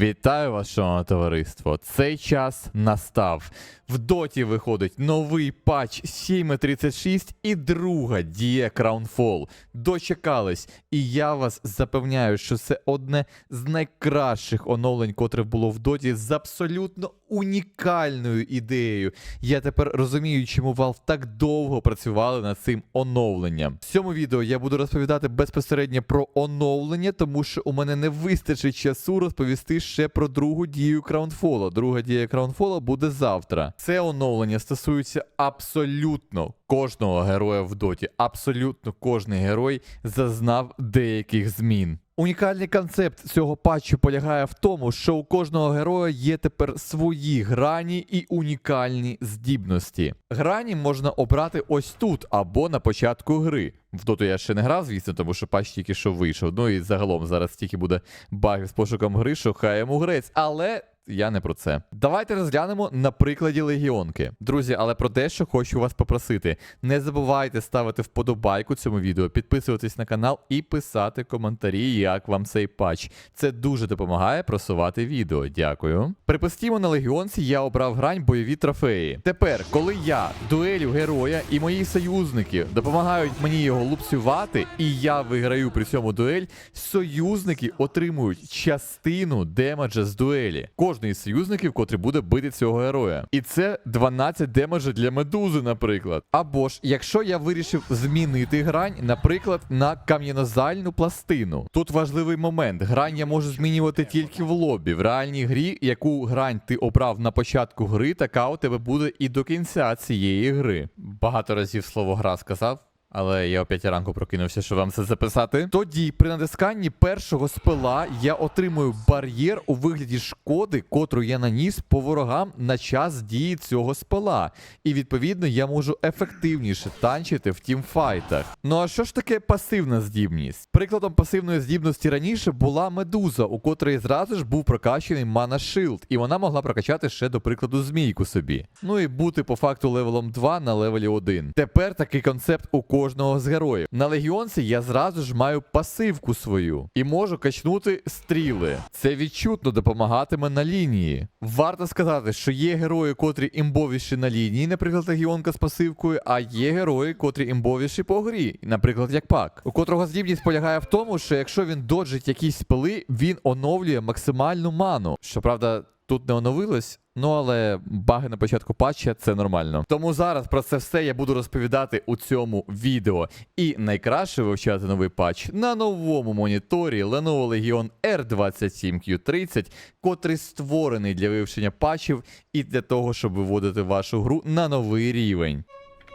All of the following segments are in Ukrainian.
Вітаю вас, шановне товариство. Цей час настав. В доті виходить новий патч 7.36 і друга дія Crownfall. Дочекались, і я вас запевняю, що це одне з найкращих оновлень, котре було в доті з абсолютно унікальною ідеєю. Я тепер розумію, чому Valve так довго працювали над цим оновленням. В цьому відео я буду розповідати безпосередньо про оновлення, тому що у мене не вистачить часу розповісти ще про другу дію Краунфола. Друга дія Краунфола буде завтра. Це оновлення стосується абсолютно кожного героя в доті. Абсолютно кожний герой зазнав деяких змін. Унікальний концепт цього патчу полягає в тому, що у кожного героя є тепер свої грані і унікальні здібності. Грані можна обрати ось тут або на початку гри. В доту я ще не грав, звісно, тому що патч тільки що вийшов. Ну і загалом зараз тільки буде багів з пошуком гри, що хай йому грець. Але я не про це. Давайте розглянемо на прикладі легіонки. Друзі, але про те, що хочу вас попросити. Не забувайте ставити вподобайку цьому відео, підписуватись на канал і писати коментарі, як вам цей патч. Це дуже допомагає просувати відео. Дякую. Припустімо, на легіонці я обрав грань бойові трофеї. Тепер, коли я дуелю героя і мої союзники допомагають мені його лупцювати, і я виграю при цьому дуель, союзники отримують частину демеджа з дуелі. Кожний із союзників, котрий буде бити цього героя. І це 12 демеджа для медузи, наприклад. Або ж, якщо я вирішив змінити грань, наприклад, на кам'янозальну пластину. Тут важливий момент: грань я можу змінювати тільки в лобі. В реальній грі, яку грань ти обрав на початку гри, така у тебе буде і до кінця цієї гри. Багато разів слово гра сказав. Але я о 5 ранку прокинувся, щоб вам це записати. Тоді, при натисканні першого спила, я отримую бар'єр у вигляді шкоди, котру я наніс по ворогам на час дії цього спила. І відповідно я можу ефективніше танчити в тімфайтах. Ну а що ж таке пасивна здібність? Прикладом пасивної здібності раніше була медуза, у котрої зразу ж був прокачаний мана шилд, і вона могла прокачати ще, до прикладу, змійку собі. Ну і бути по факту левелом 2 на левелі 1. Тепер такий концепт у кожного з героїв. На легіонці я зразу ж маю пасивку свою і можу качнути стріли. Це відчутно допомагатиме на лінії. Варто сказати, що є герої, котрі імбовіші на лінії, наприклад, легіонка з пасивкою, а є герої, котрі імбовіші по грі, наприклад, як пак, у котрого здібність полягає в тому, що якщо він доджить якісь спили, він оновлює максимальну ману. Щоправда, тут не оновилось. Ну, але баги на початку патча це нормально. Тому зараз про це все я буду розповідати у цьому відео. І найкраще вивчати новий патч на новому моніторі Lenovo Legion R27Q30, котрий створений для вивчення патчів і для того, щоб виводити вашу гру на новий рівень.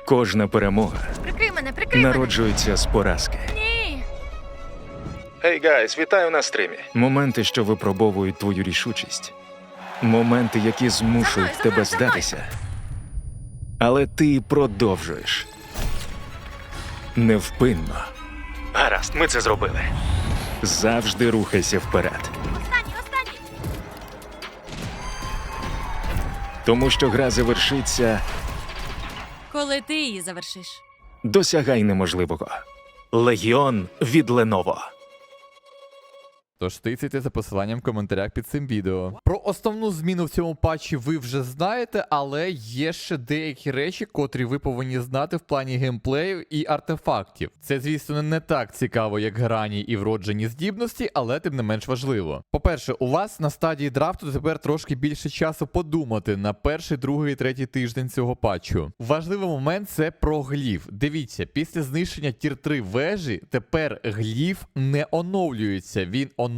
Кожна перемога Прикрий мене, прикрий народжується з поразки. мене. Ні. Гей, гайс, вітаю на стрімі. Моменти, що випробовують твою рішучість. Моменти, які змушують За тебе мною, здатися. Але ти продовжуєш. Невпинно. Гаразд, ми це зробили. Завжди рухайся вперед. Останній, останній. Тому що гра завершиться, Коли ти її завершиш. досягай неможливого. Легіон від Леново. Тож тицяйте за посиланням в коментарях під цим відео. Про основну зміну в цьому патчі ви вже знаєте, але є ще деякі речі, котрі ви повинні знати в плані геймплею і артефактів. Це, звісно, не так цікаво, як грані і вроджені здібності, але тим не менш важливо. По-перше, у вас на стадії драфту тепер трошки більше часу подумати на перший, другий третій тиждень цього патчу. Важливий момент це про гліф. Дивіться, після знищення тір 3 вежі тепер гліф не оновлюється. Він оновлюється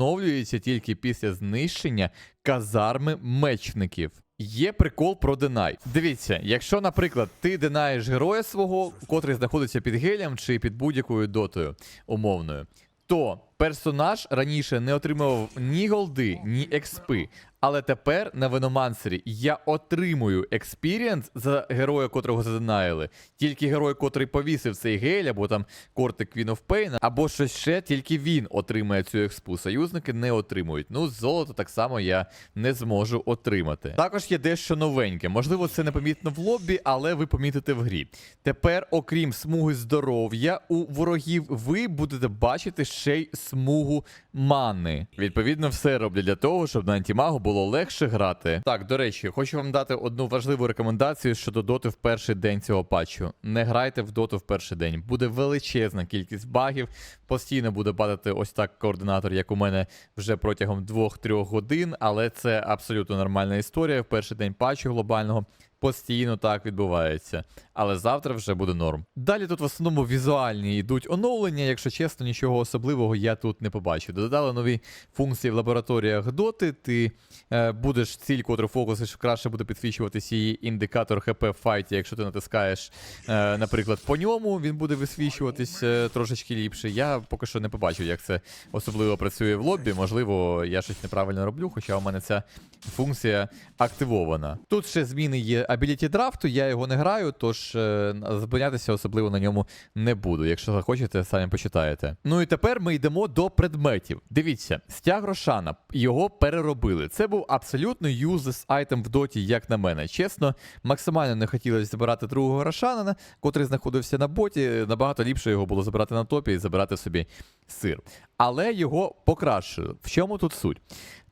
тільки після знищення казарми мечників. Є прикол про денай. Дивіться, якщо, наприклад, ти динаєш героя свого, котрий знаходиться під гелем чи під будь-якою дотою умовною, то персонаж раніше не отримував ні голди, ні експи. Але тепер на Веномансері я отримую експірієнс за героя, котрого заденаїли. Тільки герой, котрий повісив цей гель, або там кортик Queen of Pain, або щось ще, тільки він отримає цю експу. Союзники не отримують. Ну, золото так само я не зможу отримати. Також є дещо новеньке. Можливо, це непомітно в лобі, але ви помітите в грі. Тепер, окрім смуги здоров'я, у ворогів ви будете бачити ще й смугу мани. Відповідно, все роблять для того, щоб на антимагу було легше грати. Так, до речі, хочу вам дати одну важливу рекомендацію щодо доти в перший день цього патчу. Не грайте в доту в перший день. Буде величезна кількість багів, постійно буде падати ось так координатор, як у мене вже протягом 2-3 годин, але це абсолютно нормальна історія. В перший день патчу глобального постійно так відбувається. Але завтра вже буде норм. Далі тут в основному візуальні йдуть оновлення. Якщо чесно, нічого особливого я тут не побачив. Додали нові функції в лабораторіях доти. Ти е, будеш ціль, котру фокусиш, краще буде підсвічуватися її індикатор ХП в файті. Якщо ти натискаєш, е, наприклад, по ньому, він буде висвічуватись е, трошечки ліпше. Я поки що не побачив, як це особливо працює в лобі. Можливо, я щось неправильно роблю, хоча у мене ця функція активована. Тут ще зміни є абіліті драфту, я його не граю, тож е, зупинятися особливо на ньому не буду. Якщо захочете, самі почитаєте. Ну і тепер ми йдемо до предметів. Дивіться, стяг Рошана, його переробили. Це був абсолютно useless айтем в доті, як на мене. Чесно, максимально не хотілося забирати другого Рошана, котрий знаходився на боті. Набагато ліпше його було забирати на топі і забирати собі сир. Але його покращили. В чому тут суть?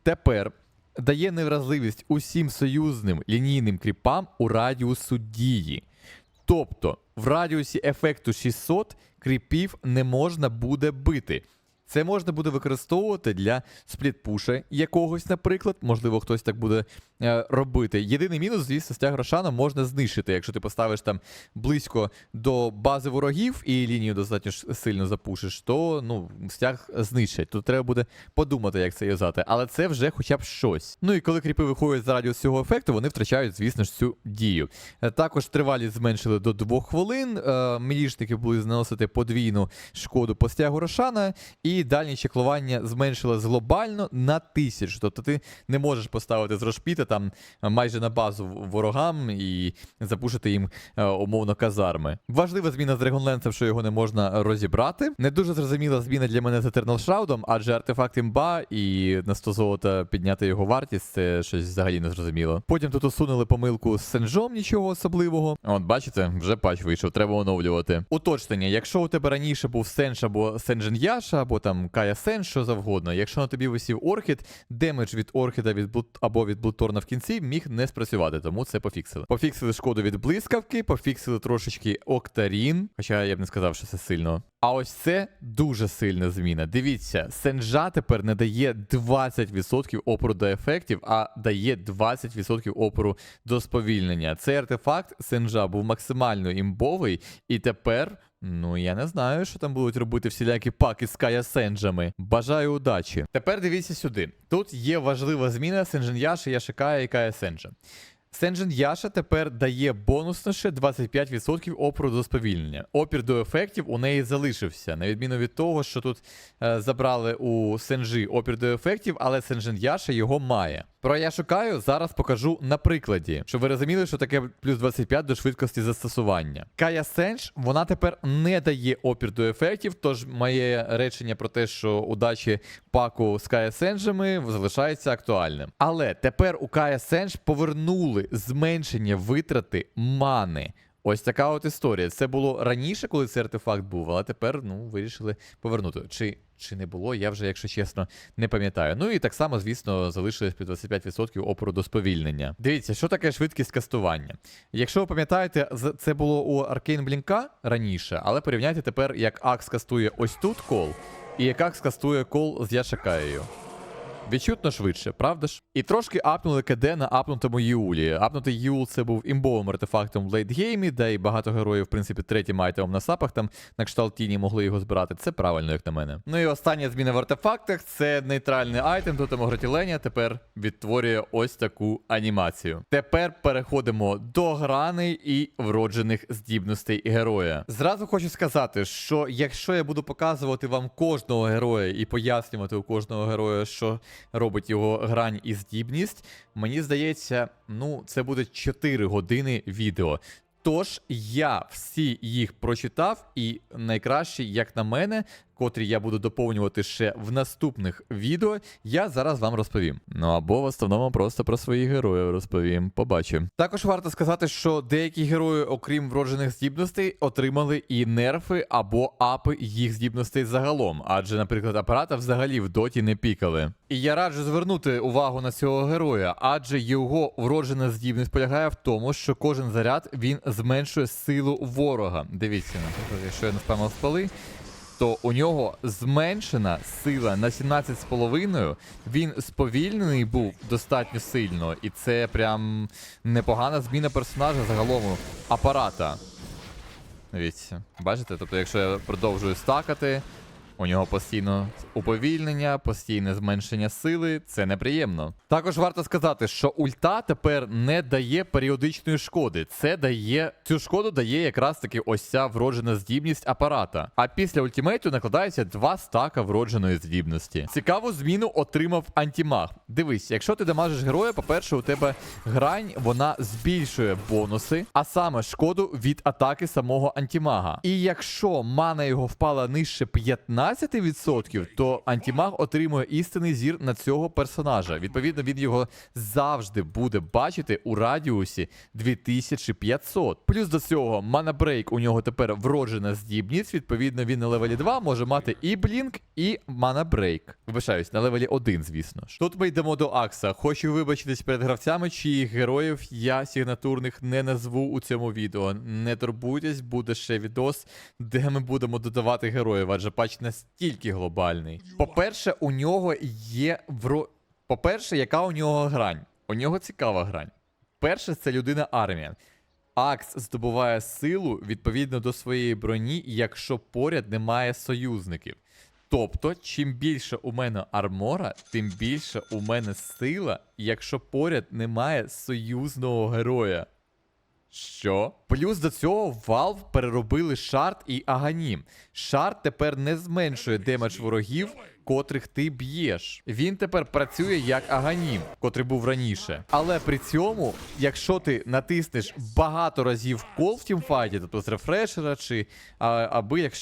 Тепер дає невразливість усім союзним лінійним кріпам у радіусу дії. Тобто в радіусі ефекту 600 кріпів не можна буде бити. Це можна буде використовувати для сплітпуша якогось, наприклад. Можливо, хтось так буде робити. Єдиний мінус, звісно, стяг Рошана можна знищити. Якщо ти поставиш там близько до бази ворогів і лінію достатньо сильно запушиш, то ну, стяг знищать. Тут треба буде подумати, як це юзати. Але це вже хоча б щось. Ну і коли кріпи виходять за радіус цього ефекту, вони втрачають, звісно ж, цю дію. Е, Також тривалість зменшили до 2 хвилин. Е, Мілішники будуть наносити подвійну шкоду по стягу Рошана, і дальні чеклування зменшилось глобально на тисячу. Тобто ти не можеш поставити з Рошпіта там майже на базу ворогам і запушити їм е, умовно казарми. Важлива зміна з Dragonlance, що його не можна розібрати. Не дуже зрозуміла зміна для мене з Eternal Shroud, адже артефакт імба і на 100 золота підняти його вартість це щось взагалі не зрозуміло. Потім тут усунули помилку з Сенджом, нічого особливого. От бачите, вже патч вийшов, треба оновлювати. Уточнення: якщо у тебе раніше був Сенж або Сенджен Яша, або там Кая Сенж, що завгодно. Якщо на тобі висів Орхід, демедж від Орхіда від або від Блуторна в кінці міг не спрацювати, тому це пофіксили. Пофіксили шкоду від блискавки, пофіксили трошечки Октарін, хоча я б не сказав, що це сильно. А ось це дуже сильна зміна. Дивіться, Сенджа тепер не дає 20% опору до ефектів, а дає 20% опору до сповільнення. Цей артефакт Сенджа був максимально імбовий, і тепер. Ну, я не знаю, що там будуть робити всілякі паки з Кая Сенджами. Бажаю удачі. Тепер дивіться сюди. Тут є важлива зміна Сенджен Яши, Яшикая і Кая Сенджа. Сенджен Яша тепер дає бонусно ще 25% опору до сповільнення. Опір до ефектів у неї залишився, на відміну від того, що тут е, забрали у Сенджі опір до ефектів, але Сенджен Яша його має. Про я шукаю, зараз покажу на прикладі, щоб ви розуміли, що таке плюс 25 до швидкості застосування. Кая Сендж, вона тепер не дає опір до ефектів, тож моє речення про те, що удачі паку з Кая Сенджами залишається актуальним. Але тепер у Кая Сендж повернули зменшення витрати мани. Ось така от історія. Це було раніше, коли цей артефакт був, але тепер ну, вирішили повернути. Чи, чи не було, я вже, якщо чесно, не пам'ятаю. Ну і так само, звісно, залишилось під 25% опору до сповільнення. Дивіться, що таке швидкість кастування. Якщо ви пам'ятаєте, це було у Аркейн Блінка раніше, але порівняйте тепер, як Акс кастує ось тут кол, і як Акс кастує кол з Яшакаєю. Відчутно швидше, правда ж? І трошки апнули КД на апнутому Юлі. Апнутий Юл це був імбовим артефактом в лейтгеймі, де і багато героїв, в принципі, третім айтемом на сапах там на кшталт тіні могли його збирати. Це правильно, як на мене. Ну і остання зміна в артефактах це нейтральний айтем, тут Гротіленя тепер відтворює ось таку анімацію. Тепер переходимо до грани і вроджених здібностей героя. Зразу хочу сказати, що якщо я буду показувати вам кожного героя і пояснювати у кожного героя, що робить його грань і здібність, мені здається, ну це буде 4 години відео. Тож я всі їх прочитав, і найкраще, як на мене, котрі я буду доповнювати ще в наступних відео, я зараз вам розповім. Ну або в основному просто про своїх героїв розповім. Побачимо. Також варто сказати, що деякі герої, окрім вроджених здібностей, отримали і нерфи або апи їх здібностей загалом. Адже, наприклад, апарата взагалі в доті не пікали. І я раджу звернути увагу на цього героя, адже його вроджена здібність полягає в тому, що кожен заряд він зменшує силу ворога. Дивіться, наприклад, якщо я не спамив спали, то у нього зменшена сила на 17,5. Він сповільнений був достатньо сильно, і це прям непогана зміна персонажа загалом апарата. Дивіться, бачите? Тобто, якщо я продовжую стакати, у нього постійно уповільнення, постійне зменшення сили, це неприємно. Також варто сказати, що ульта тепер не дає періодичної шкоди. Це дає цю шкоду дає якраз таки ось ця вроджена здібність апарата. А після ультимейту накладається два стака вродженої здібності. Цікаву зміну отримав антімаг. Дивись, якщо ти дамажиш героя, по-перше, у тебе грань вона збільшує бонуси, а саме шкоду від атаки самого антімага. І якщо мана його впала нижче 15%, то антімаг отримує істинний зір на цього персонажа. Відповідно, він його завжди буде бачити у радіусі 2500. Плюс до цього мана брейк у нього тепер вроджена здібність. Відповідно, він на левелі 2 може мати і блінк, і мана брейк. Вибачаюсь, на левелі 1, звісно ж. Тут ми йдемо до Акса. Хочу вибачитись перед гравцями, чиїх героїв я сигнатурних не назву у цьому відео. Не турбуйтесь, буде ще відос, де ми будемо додавати героїв, адже патч настільки глобальний. По-перше, у нього є вро. По-перше, яка у нього грань? У нього цікава грань. Перше, це людина армія. Акс здобуває силу відповідно до своєї броні, якщо поряд немає союзників. Тобто, чим більше у мене армора, тим більше у мене сила, якщо поряд немає союзного героя. Що? Плюс до цього Valve переробили шарт і аганім. Шарт тепер не зменшує демедж ворогів, котрих ти б'єш. Він тепер працює як аганім, котрий був раніше. Але при цьому, якщо ти натиснеш багато разів кол в тімфайті, тобто з рефрешера чи а, аби як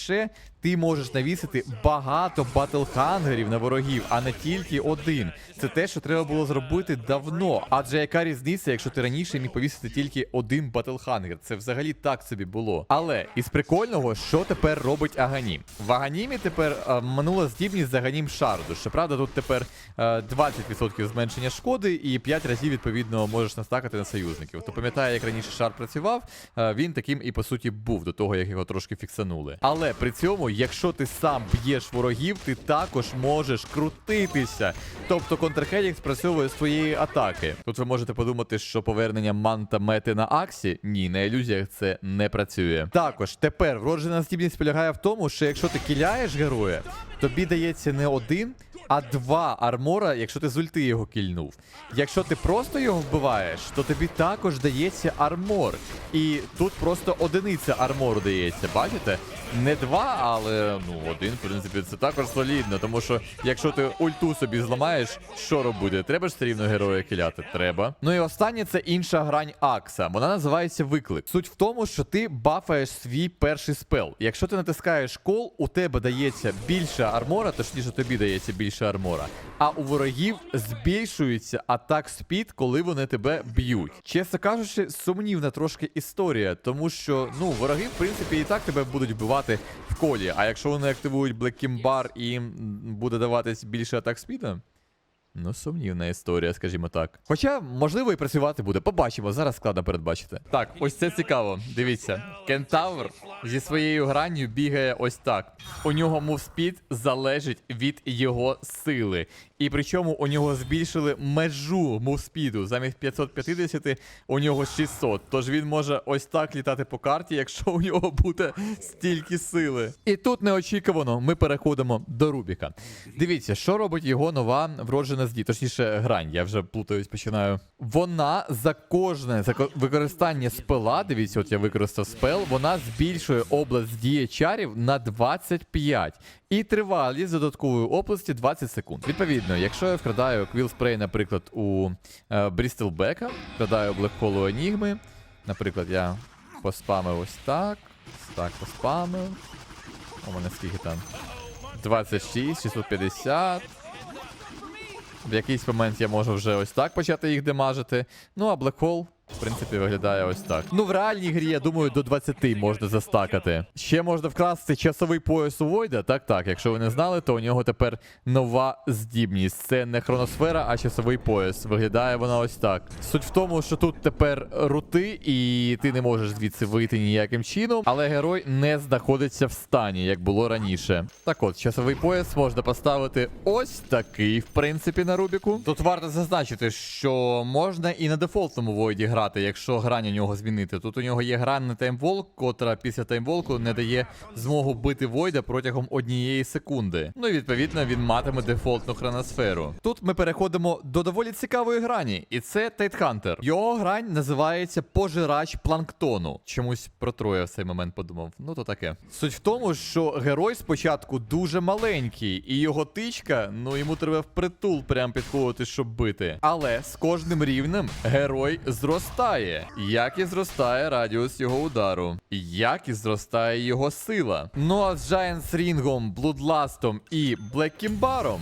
ти можеш навісити багато батлхангерів на ворогів, а не тільки один. Це те, що треба було зробити давно. Адже яка різниця, якщо ти раніше міг повісити тільки один батлхангер? Це взагалі так собі було. Але із прикольного, що тепер робить Аганім? В Аганімі тепер е, минула здібність з Аганім Шарду. Щоправда, тут тепер е, 20% зменшення шкоди і 5 разів відповідно можеш настакати на союзників. Хто пам'ятає, як раніше шар працював, е, він таким і по суті був до того, як його трошки фіксанули. Але при цьому, якщо ти сам б'єш ворогів, ти також можеш крутитися. Тобто контрхедінг спрацьовує з твоєї атаки. Тут ви можете подумати, що повернення манта мети на Аксі ні, на ілюзіях це не працює. Також тепер вроджена здібність полягає в тому, що якщо ти кіляєш героя, тобі дається не один. А два армора, якщо ти з ульти його кільнув. Якщо ти просто його вбиваєш, то тобі також дається армор. І тут просто одиниця армору дається, бачите? Не два, але ну один, в принципі, це також солідно. Тому що якщо ти ульту собі зламаєш, що робити? Треба ж все рівно героя кіляти? Треба. Ну і останнє це інша грань Акса. Вона називається виклик. Суть в тому, що ти бафаєш свій перший спел. Якщо ти натискаєш кол, у тебе дається більше армора, точніше тобі дається більше армора. А у ворогів збільшується атак спід, коли вони тебе б'ють. Чесно кажучи, сумнівна трошки історія, тому що ну вороги, в принципі, і так тебе будуть вбивати в колі. А якщо вони активують Kimbar і їм буде даватись більше атак спіда. Ну, сумнівна історія, скажімо так. Хоча, можливо, і працювати буде. Побачимо, зараз складно передбачити. Так, ось це цікаво. Дивіться, кентавр зі своєю гранню бігає ось так. У нього мувспід залежить від його сили. І причому у нього збільшили межу мувспіду. Замість 550 у нього 600. Тож він може ось так літати по карті, якщо у нього буде стільки сили. І тут неочікувано ми переходимо до Рубіка. Дивіться, що робить його нова вроджена здібність, точніше, грань. Я вже плутаюсь, починаю. Вона за кожне за використання спела, дивіться, от я використав спел, вона збільшує область дії чарів на 25. І тривалість додаткової області 20 секунд. Відповідно, якщо я вкрадаю квілспрей, наприклад, у е, Брістелбека, вкрадаю Блекхолу Енігми, наприклад, я поспамив ось так, ось так поспамив. У мене скільки там? 26, 650. В якийсь момент я можу вже ось так почати їх демажити. Ну а Black Hole, в принципі, виглядає ось так. Ну, в реальній грі, я думаю, до 20 можна застакати. Ще можна вкрасти часовий пояс у Войда. Так, так. Якщо ви не знали, то у нього тепер нова здібність. Це не хроносфера, а часовий пояс. Виглядає вона ось так. Суть в тому, що тут тепер рути, і ти не можеш звідси вийти ніяким чином, але герой не знаходиться в стані, як було раніше. Так от, часовий пояс можна поставити ось такий, в принципі, на Рубіку. Тут варто зазначити, що можна і на дефолтному Войді грати, якщо грань у нього змінити. Тут у нього є грань на таймволк, котра після таймволку не дає змогу бити Войда протягом однієї секунди. Ну і відповідно він матиме дефолтну хроносферу. Тут ми переходимо до доволі цікавої грані, і це Тайтхантер. Його грань називається Пожирач планктону. Чомусь про троє в цей момент подумав. Ну то таке. Суть в тому, що герой спочатку дуже маленький, і його тичка, ну йому треба впритул прям підходити, щоб бити. Але з кожним рівнем герой зростає. Як і зростає радіус його удару, як і зростає його сила. Ну а з Giants Ring, Bloodlust і Black Блеккімбаром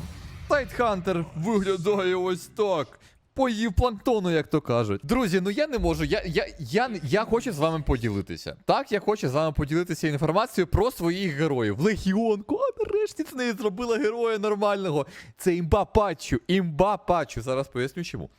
Тайтхантер виглядає ось так. Поїв планктону, як то кажуть. Друзі, ну я не можу. Я, я, я, я хочу з вами поділитися. Так, я хочу з вами поділитися інформацією про своїх героїв. Легіонку, а нарешті з неї зробила героя нормального. Це імба патчу, імба патчу. Зараз поясню чому.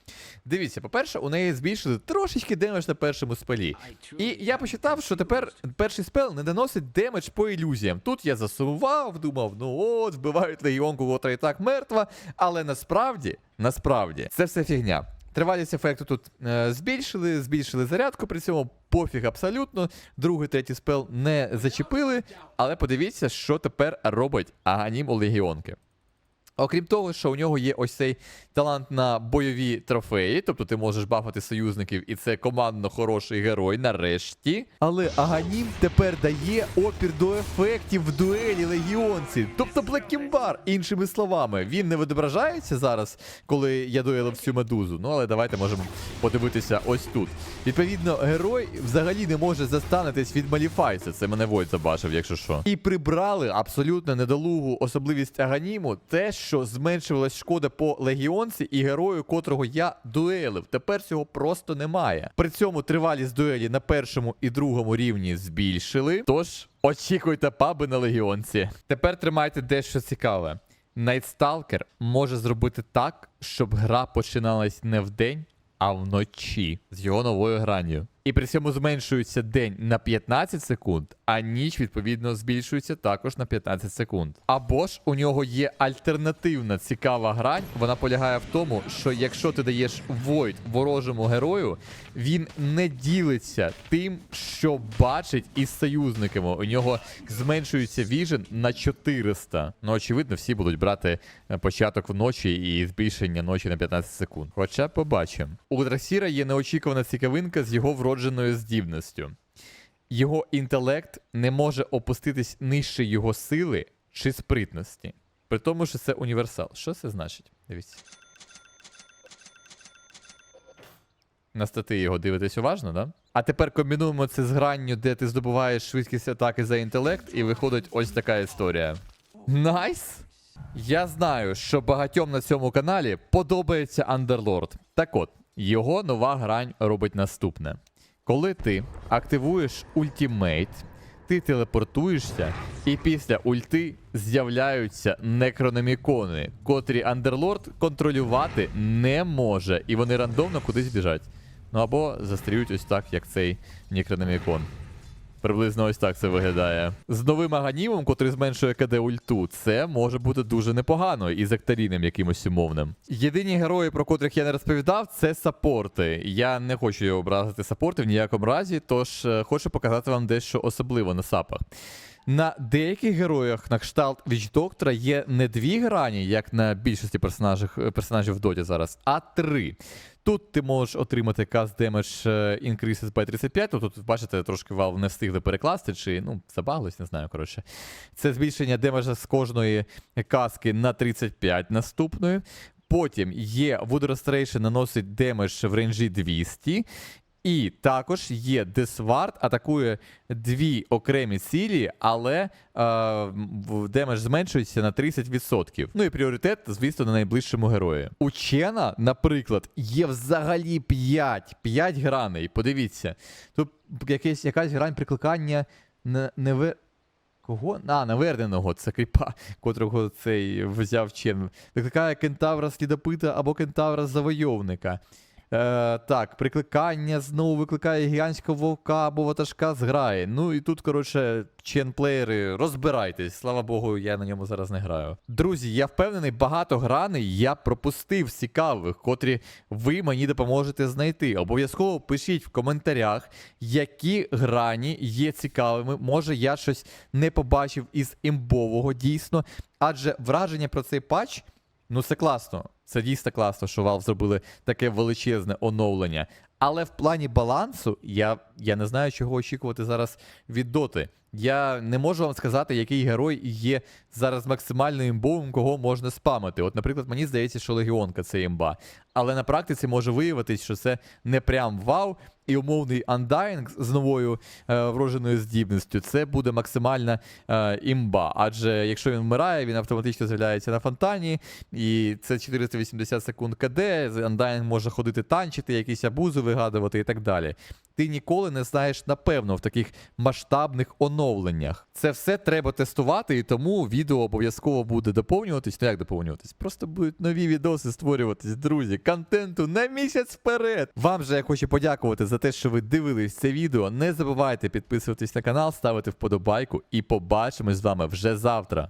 Дивіться, по-перше, у неї збільшили трошечки демедж на першому спелі. І я почитав, що тепер перший спел не наносить демедж по ілюзіям. Тут я засумував, думав, ну от, вбивають легіонку, котра і так мертва. Але насправді, насправді, це все фігня. Тривалість ефекту тут е, збільшили, збільшили зарядку, при цьому пофіг абсолютно. Другий, третій спел не зачепили. Але подивіться, що тепер робить Аганім у легіонки. Окрім того, що у нього є ось цей талант на бойові трофеї, тобто ти можеш бафати союзників, і це командно хороший герой нарешті. Але Аганім тепер дає опір до ефектів в дуелі легіонці. Тобто Блеккімбар, іншими словами, він не відображається зараз, коли я дуелив цю медузу. Ну але давайте можемо подивитися ось тут. Відповідно, герой взагалі не може застанетись від Маліфайса. Це мене Войт забачив, якщо що. І прибрали абсолютно недолугу особливість Аганіму, те, що зменшувалась шкода по легіонці і герою, котрого я дуелив. Тепер цього просто немає. При цьому тривалість дуелі на першому і другому рівні збільшили. Тож очікуйте паби на легіонці. Тепер тримайте дещо цікаве. Найтсталкер може зробити так, щоб гра починалась не вдень, а вночі з його новою гранню. І при цьому зменшується день на 15 секунд, а ніч, відповідно, збільшується також на 15 секунд. Або ж у нього є альтернативна цікава грань. Вона полягає в тому, що якщо ти даєш Void ворожому герою, він не ділиться тим, що бачить із союзниками. У нього зменшується віжен на 400. Ну, очевидно, всі будуть брати е, початок вночі і збільшення ночі на 15 секунд. Хоча побачимо. У Драксіра є неочікувана цікавинка з його вродженою здібністю. Його інтелект не може опуститись нижче його сили чи спритності. При тому, що це універсал. Що це значить? Дивіться. На стати його дивитесь уважно, да? А тепер комбінуємо це з гранню, де ти здобуваєш швидкість атаки за інтелект, і виходить ось така історія. Найс! Я знаю, що багатьом на цьому каналі подобається Underlord. Так от, його нова грань робить наступне. Коли ти активуєш ультімейт, ти телепортуєшся, і після ульти з'являються некрономікони, котрі Андерлорд контролювати не може, і вони рандомно кудись біжать. Ну або застріють ось так, як цей некрономікон. Приблизно ось так це виглядає. З новим аганімом, котрий зменшує КД ульту, це може бути дуже непогано і з акторінем якимось умовним. Єдині герої, про котрих я не розповідав, це саппорти. Я не хочу образити саппорти в ніякому разі, тож е, хочу показати вам дещо особливо на сапах. На деяких героях на кшталт Вічдоктора є не дві грані, як на більшості персонажів, персонажів в доті зараз, а три. Тут ти можеш отримати cast damage е, increases by 35. Тобто, Тут, бачите, трошки вал не встигли перекласти, чи ну, забаглось, не знаю. коротше. Це збільшення демеджа з кожної каски на 35 наступної. Потім є Wood Restoration наносить демедж в рейнджі 200. І також є Десвард, атакує дві окремі цілі, але е, демедж зменшується на 30%. Ну і пріоритет, звісно, на найближчому герої. У Чена, наприклад, є взагалі 5, 5 граней. Подивіться. Тут якесь, якась грань прикликання не, неве... Кого? А, наверненого, це кріпа, котрого цей взяв Чен. Викликає кентавра слідопита або кентавра завойовника. Е, так, прикликання знову викликає гігантського вовка або ватажка з грає. Ну і тут, коротше, чен-плеєри, розбирайтесь. Слава Богу, я на ньому зараз не граю. Друзі, я впевнений, багато граней я пропустив цікавих, котрі ви мені допоможете знайти. Обов'язково пишіть в коментарях, які грані є цікавими. Може, я щось не побачив із імбового дійсно. Адже враження про цей патч. Ну, це класно. Це дійсно класно, що Valve зробили таке величезне оновлення. Але в плані балансу я, я не знаю, чого очікувати зараз від доти. Я не можу вам сказати, який герой є зараз максимально імбовим, кого можна спамити. От, наприклад, мені здається, що Легіонка це імба. Але на практиці може виявитись, що це не прям вау, і умовний Undying з новою е, вроженою здібністю це буде максимальна е, імба. Адже якщо він вмирає, він автоматично з'являється на фонтані, і це 480 секунд КД, Undying може ходити танчити, якісь абузи вигадувати і так далі. Ти ніколи не знаєш напевно в таких масштабних оновленнях. Це все треба тестувати, і тому відео обов'язково буде доповнюватись. Ну як доповнюватись? Просто будуть нові відоси створюватись, друзі. Контенту на місяць вперед. Вам же я хочу подякувати за те, що ви дивились це відео. Не забувайте підписуватись на канал, ставити вподобайку, і побачимось з вами вже завтра.